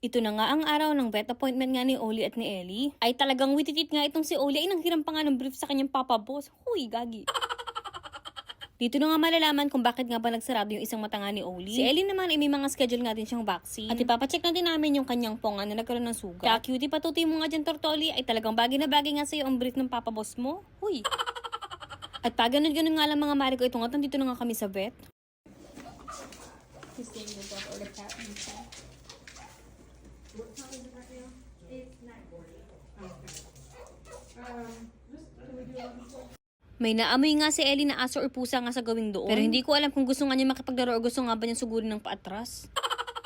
Ito na nga ang araw ng vet appointment nga ni Oli at ni Ellie. Ay talagang wititit nga itong si Oli ay nanghiram pa nga ng brief sa kanyang papa boss. Huy, gagi. Dito na nga malalaman kung bakit nga ba nagsarado yung isang mata nga ni Oli. Si Ellie naman ay may mga schedule nga din siyang vaccine. At ipapacheck na din namin yung kanyang ponga na nagkaroon ng sugat. Kaya cutie patuti mo nga dyan, Tortoli, ay talagang bagay na bagay nga sa'yo ang brief ng papa boss mo. Huy. At pag ganun-ganun nga lang mga mari ko, ito nga, nandito na nga kami sa vet. May naamoy nga si Ellie na aso or pusa nga sa gawing doon. Pero hindi ko alam kung gusto nga niya makipaglaro o gusto nga ba niya sugurin ng paatras.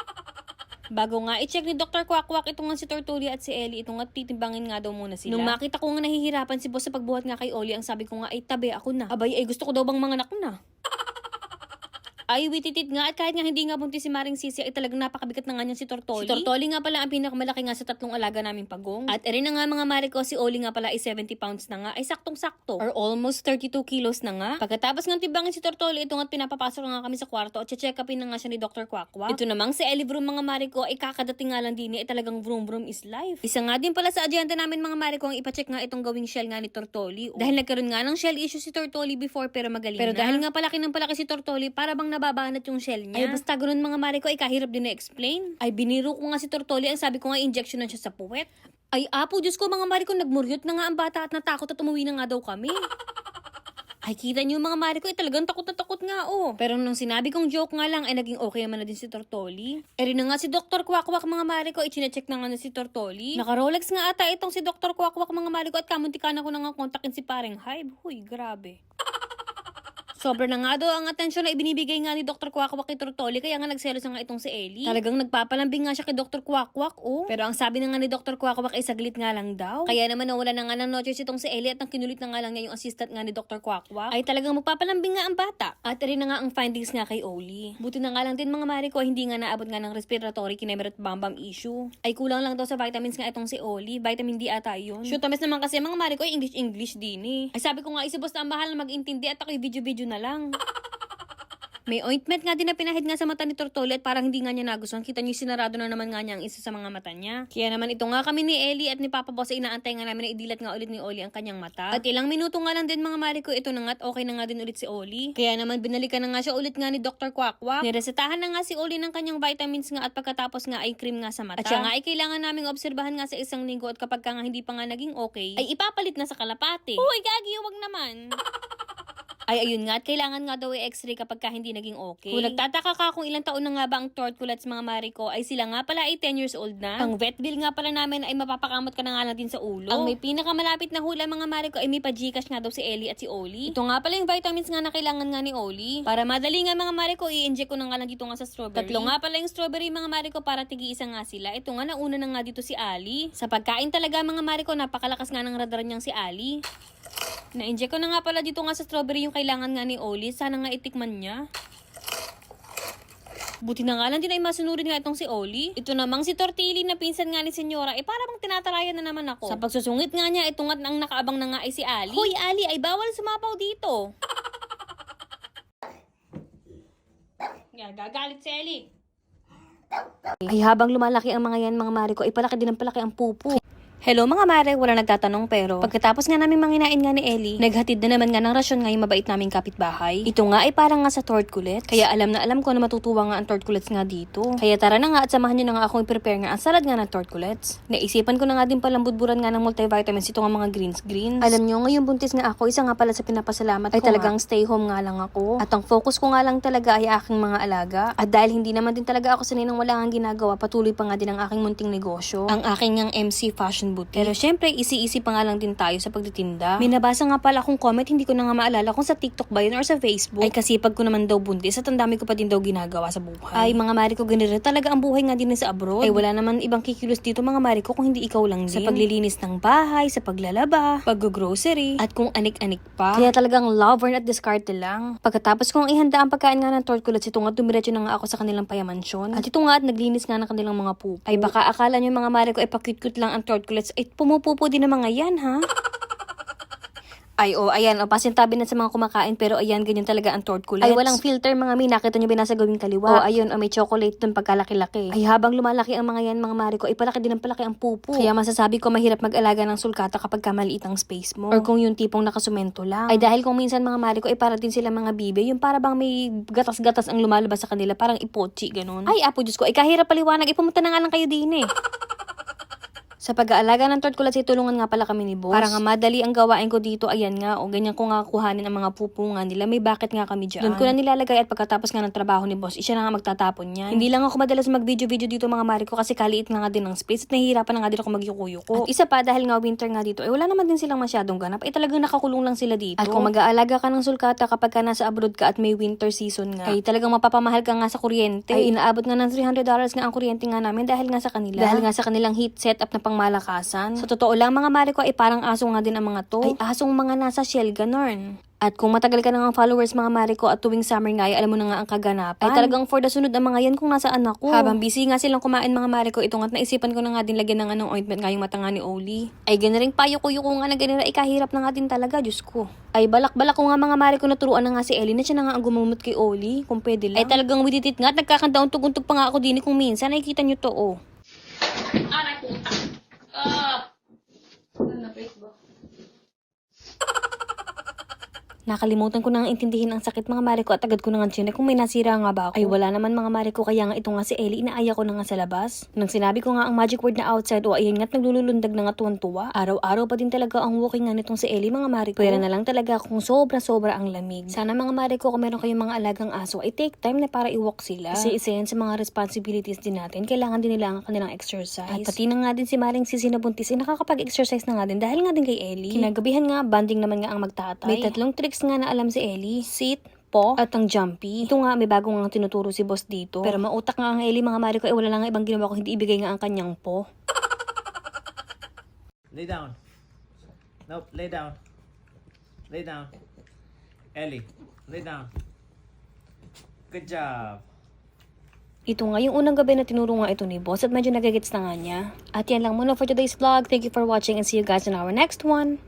Bago nga i-check ni Dr. Kwakwak ito nga si Tortulia at si Ellie, ito nga titimbangin nga daw muna sila. Nung makita ko nga nahihirapan si boss sa pagbuhat nga kay Oli, ang sabi ko nga ay tabi ako na. Abay ay gusto ko daw bang mga anak ko na. Ay, wititit nga at kahit nga hindi nga buntis si Maring Sisi ay talagang napakabigat na nga niyan si Tortoli. Si Tortoli nga pala ang pinakamalaki nga sa tatlong alaga naming pagong. At erin na nga mga mari ko, si Oli nga pala ay 70 pounds na nga, ay saktong-sakto. Or almost 32 kilos na nga. Pagkatapos nga tibangin si Tortoli, ito nga pinapapasok na nga kami sa kwarto at check upin na nga siya ni Dr. Kwakwa. Ito namang si Ellie Vroom mga mari ko ay kakadating nga lang din ay talagang vroom vroom is life. Isa nga din pala sa agenda namin mga mari ko ang ipacheck nga itong gawing shell nga ni Tortoli. Dahil nagkaroon nga ng shell issue si Tortoli before pero magaling Pero dahil nga palaki ng palaki si Tortoli, para bang nababanat yung shell niya. Ay basta ganun mga mari ko, ay kahirap din na-explain. Ay biniro ko nga si Tortoli, ang sabi ko nga injection na siya sa puwet. Ay apo, Diyos ko mga mari ko, nagmuryot na nga ang bata at natakot at umuwi na nga daw kami. Ay, kita niyo mga mari ko, eh, talagang takot na takot nga, oh. Pero nung sinabi kong joke nga lang, ay naging okay naman na din si Tortoli. Eh rin na nga si Dr. Kwakwak mga mari ko, ichinecheck na nga na si Tortoli. Naka-Rolex nga ata itong si Dr. Kwakwak mga mari ko at kamuntika na ko na nga kontakin si paring Hybe. Huy, grabe. Sobra na nga daw ang atensyon na ibinibigay nga ni Dr. Kwakwak kay Tortoli kaya nga nagselos na nga itong si Ellie. Talagang nagpapalambing nga siya kay Dr. Kwakwak, oh. Pero ang sabi na nga ni Dr. Kwakwak ay saglit nga lang daw. Kaya naman nawala na nga ng notice itong si Ellie at ang kinulit na nga lang niya yung assistant nga ni Dr. Kwakwak. Ay talagang magpapalambing nga ang bata. At rin na nga ang findings nga kay Oli. Buti na nga lang din mga mari ko hindi nga naabot nga ng respiratory kinemer at bambam issue. Ay kulang lang daw sa vitamins nga itong si Oli. Vitamin D ata yun. Shoot, naman kasi mga mari ko English-English din eh. Ay sabi ko nga isibos na ang mahal na mag-intindi at ako'y video-video na lang. May ointment nga din na pinahid nga sa mata ni Tortoli at parang hindi nga niya nagustuhan. Kita niyo sinarado na naman nga niya ang isa sa mga mata niya. Kaya naman ito nga kami ni Ellie at ni Papa Boss ay inaantay nga namin na idilat nga ulit ni Oli ang kanyang mata. At ilang minuto nga lang din mga mari ko ito na nga at okay na nga din ulit si Oli. Kaya naman binalikan na nga siya ulit nga ni Dr. Kwakwa. Niresetahan na nga si Oli ng kanyang vitamins nga at pagkatapos nga ay cream nga sa mata. At siya nga ay kailangan naming obserbahan nga sa isang linggo at kapag ka nga hindi pa nga naging okay, ay ipapalit na sa kalapate. Uy, gagi, wag naman. Ay, ayun nga, at kailangan nga daw i-x-ray kapag ka hindi naging okay. Kung nagtataka ka kung ilang taon na nga ba ang tortulets mga mari ko, ay sila nga pala ay 10 years old na. Ang vet bill nga pala namin ay mapapakamot ka na nga lang din sa ulo. Ang may pinakamalapit na hula mga mari ko ay may pa-gcash nga daw si Ellie at si Oli. Ito nga pala yung vitamins nga na kailangan nga ni Oli. Para madali nga mga mari ko, i-inject ko na nga lang dito nga sa strawberry. Tatlo nga pala yung strawberry mga mari ko para tigi-isa nga sila. Ito nga nauna na nga dito si Ali. Sa pagkain talaga mga mari ko, napakalakas nga ng radar niyang si Ali. Na-inject ko na nga pala dito nga sa strawberry yung kailangan nga ni Oli. Sana nga itikman niya. Buti na nga lang din ay masunurin nga itong si Oli. Ito namang si Tortilli na pinsan nga ni Senyora, eh para bang tinatarayan na naman ako. Sa pagsusungit nga niya, ito nga ang nakaabang na nga ay si Ali. Hoy Ali, ay bawal sumapaw dito. Yan, gagalit si Ali. Ay habang lumalaki ang mga yan mga mari ko, ay palaki din ang palaki ang pupo. Hello mga mare, wala nagtatanong pero pagkatapos nga namin manginain nga ni Ellie, naghatid na naman nga ng rasyon nga yung mabait naming kapitbahay. Ito nga ay parang nga sa tort kulets. Kaya alam na alam ko na matutuwa nga ang tort kulets nga dito. Kaya tara na nga at samahan nyo na nga akong i-prepare nga ang salad nga ng tort kulets. Naisipan ko na nga din palang budburan nga ng multivitamins ito nga mga greens greens. Alam nyo, ngayon buntis nga ako, isa nga pala sa pinapasalamat ay ko talagang stay home nga lang ako. At ang focus ko nga lang talaga ay aking mga alaga. At dahil hindi naman din talaga ako sanay nang wala nga ginagawa, patuloy pa nga din ang aking munting negosyo. Ang aking nga MC Fashion Boutique. Pero syempre, easy-easy pa nga lang din tayo sa pagtitinda. May nabasa nga pala akong comment, hindi ko na nga maalala kung sa TikTok ba yun or sa Facebook. Ay kasi pag ko naman daw buntis at ang dami ko pa din daw ginagawa sa buhay. Ay mga mari ko ganito talaga ang buhay nga din sa abroad. Ay wala naman ibang kikilos dito mga mari ko kung hindi ikaw lang din. Sa paglilinis ng bahay, sa paglalaba, pag-grocery, at kung anik-anik pa. Kaya talagang lover at discarte lang. Pagkatapos kong ihanda ang pagkain nga ng tortulets, ito nga dumiretso na nga ako sa kanilang payamansyon. At ito nga at naglinis nga ng kanilang mga pupo. Ay baka akala nyo mga mari ko ay pa-cute-cute lang ang tortulets. Ay pumupupo din ng mga yan ha. Ay, oh, ayan, oh, pasintabi na sa mga kumakain, pero ayan, ganyan talaga ang tort kulets. Ay, walang filter, mga mi, nakita nyo binasa gawing kaliwa. Oh, ayun, oh, may chocolate dun pagkalaki-laki. Ay, habang lumalaki ang mga yan, mga mari ko, ay palaki din ang palaki ang pupo. Kaya masasabi ko, mahirap mag-alaga ng sulkata kapag kamaliit ang space mo. Or kung yung tipong nakasumento lang. Ay, dahil kung minsan mga mari ko, ay para din sila mga bibe, yung para bang may gatas-gatas ang lumalabas sa kanila, parang ipochi, ganun. Ay, apo, Diyos ko, ay kahirap paliwanag, ipumunta na nga lang kayo din eh. Sa pag-aalaga ng tort kulats, tulungan nga pala kami ni boss. Para nga madali ang gawain ko dito, ayan nga, o ganyan ko nga kuhanin ang mga pupungan nila. May bakit nga kami dyan. Doon ko na nilalagay at pagkatapos nga ng trabaho ni boss, siya na nga magtatapon yan. Hindi lang ako madalas mag-video-video dito mga mari ko kasi kaliit na nga din ng space at nahihirapan na nga din ako magyuko-yuko. At isa pa, dahil nga winter nga dito, ay wala naman din silang masyadong ganap. Ay talagang nakakulong lang sila dito. At kung mag-aalaga ka ng sulkata kapag ka nasa abroad ka at may winter season nga, ay talagang mapapamahal ka nga sa kuryente. Ay inaabot nga ng $300 nga ang kuryente nga namin dahil nga sa kanila. Dahil nga sa kanilang heat setup na pangmalakasan. Sa totoo lang mga mari ko ay parang aso nga din ang mga to. Ay asong mga nasa shell ganon. At kung matagal ka na ng followers mga mari ko at tuwing summer nga ay alam mo na nga ang kaganapan. Ay talagang for the sunod ang mga yan kung nasaan ako. Habang busy nga silang kumain mga mari ko, ito nga't naisipan ko na nga din lagyan ng anong ointment nga yung mata nga ni Oli. Ay ganaring payo ko yung nga na ganira ay kahirap na nga din talaga, Diyos ko. Ay balak-balak ko nga mga mari ko naturuan na nga si Ellie na siya na nga ang gumumot kay Oli, kung pwede lang. Ay talagang widitit nga at nagkakandaon tugong-tug pa nga ako din eh kung minsan nakikita nyo to oh. Aray ko. Ah. Ano na Facebook? Nakalimutan ko na nga intindihin ang sakit mga mare ko at agad ko na nga chinek kung may nasira nga ba ako. Ay wala naman mga mare ko kaya nga ito nga si Ellie inaaya ko na nga sa labas. Nang sinabi ko nga ang magic word na outside o ayun nga't naglululundag na nga tuwan-tuwa. Araw-araw pa din talaga ang walking nga nitong si Ellie mga mare ko. Pwera na lang talaga kung sobra-sobra ang lamig. Sana mga mare ko kung meron kayong mga alagang aso ay take time na para i-walk sila. Kasi isa yan sa mga responsibilities din natin. Kailangan din nila ang kanilang exercise. At pati na nga din si Maring Sisi na buntis ay nakakapag-exercise na nga din dahil nga din kay Ellie. Kinagabihan nga, banding naman nga ang magtatay. May tatlong tricks nga na alam si Ellie. Sit, po, at ang jumpy. Ito nga, may bagong nga tinuturo si boss dito. Pero mautak nga ang Ellie, mga mari ko, eh wala lang nga ibang ginawa ko, hindi ibigay nga ang kanyang po. Lay down. Nope, lay down. Lay down. Ellie, lay down. Good job. Ito nga, yung unang gabi na tinuro nga ito ni boss at medyo nagagets na nga niya. At yan lang muna for today's vlog. Thank you for watching and see you guys in our next one.